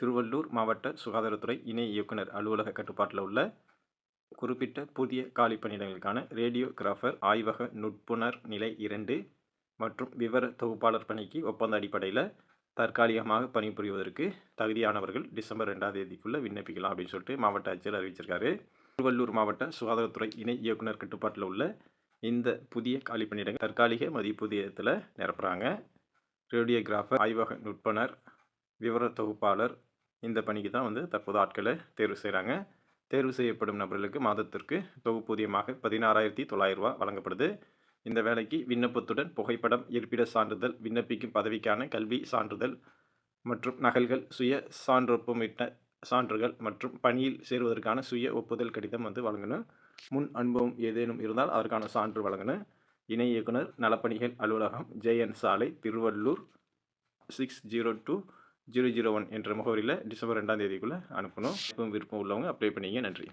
திருவள்ளூர் மாவட்ட சுகாதாரத்துறை இணை இயக்குனர் அலுவலக கட்டுப்பாட்டில் உள்ள குறிப்பிட்ட புதிய காலி பணியிடங்களுக்கான ரேடியோகிராஃபர் ஆய்வக நுட்புணர் நிலை இரண்டு மற்றும் விவர தொகுப்பாளர் பணிக்கு ஒப்பந்த அடிப்படையில் தற்காலிகமாக பணிபுரிவதற்கு தகுதியானவர்கள் டிசம்பர் ரெண்டாம் தேதிக்குள்ளே விண்ணப்பிக்கலாம் அப்படின்னு சொல்லிட்டு மாவட்ட ஆட்சியர் அறிவிச்சிருக்காரு. திருவள்ளூர் மாவட்ட சுகாதாரத்துறை இணை இயக்குனர் கட்டுப்பாட்டில் உள்ள இந்த புதிய காலி பணியிடங்கள் தற்காலிக மதிப்பூதியத்தில் நிரப்புகிறாங்க ரேடியோகிராஃபர் ஆய்வக நுட்பனர் விவர தொகுப்பாளர் இந்த பணிக்கு தான் வந்து தற்போது ஆட்களை தேர்வு செய்கிறாங்க தேர்வு செய்யப்படும் நபர்களுக்கு மாதத்திற்கு தொகுப்பூதியமாக பதினாறாயிரத்தி தொள்ளாயிரம் ரூபா வழங்கப்படுது. இந்த வேலைக்கு விண்ணப்பத்துடன் புகைப்படம் இருப்பிட சான்றிதழ் விண்ணப்பிக்கும் பதவிக்கான கல்வி சான்றிதழ் மற்றும் நகல்கள் சுய சான்றொப்பமிட்ட சான்றுகள் மற்றும் பணியில் சேருவதற்கான சுய ஒப்புதல் கடிதம் வந்து வழங்கணும். முன் அனுபவம் ஏதேனும் இருந்தால் அதற்கான சான்று வழங்கணும். இணை இயக்குனர் நலப்பணிகள் அலுவலகம் ஜேஎன் சாலை Tiruvallur six zero two zero zero one என்ற முகவரியில் டிசம்பர் ரெண்டாம் தேதிக்குள்ளே அனுப்பணும். விருப்பம் உள்ளவங்க அப்ளை பண்ணிங்க நன்றி.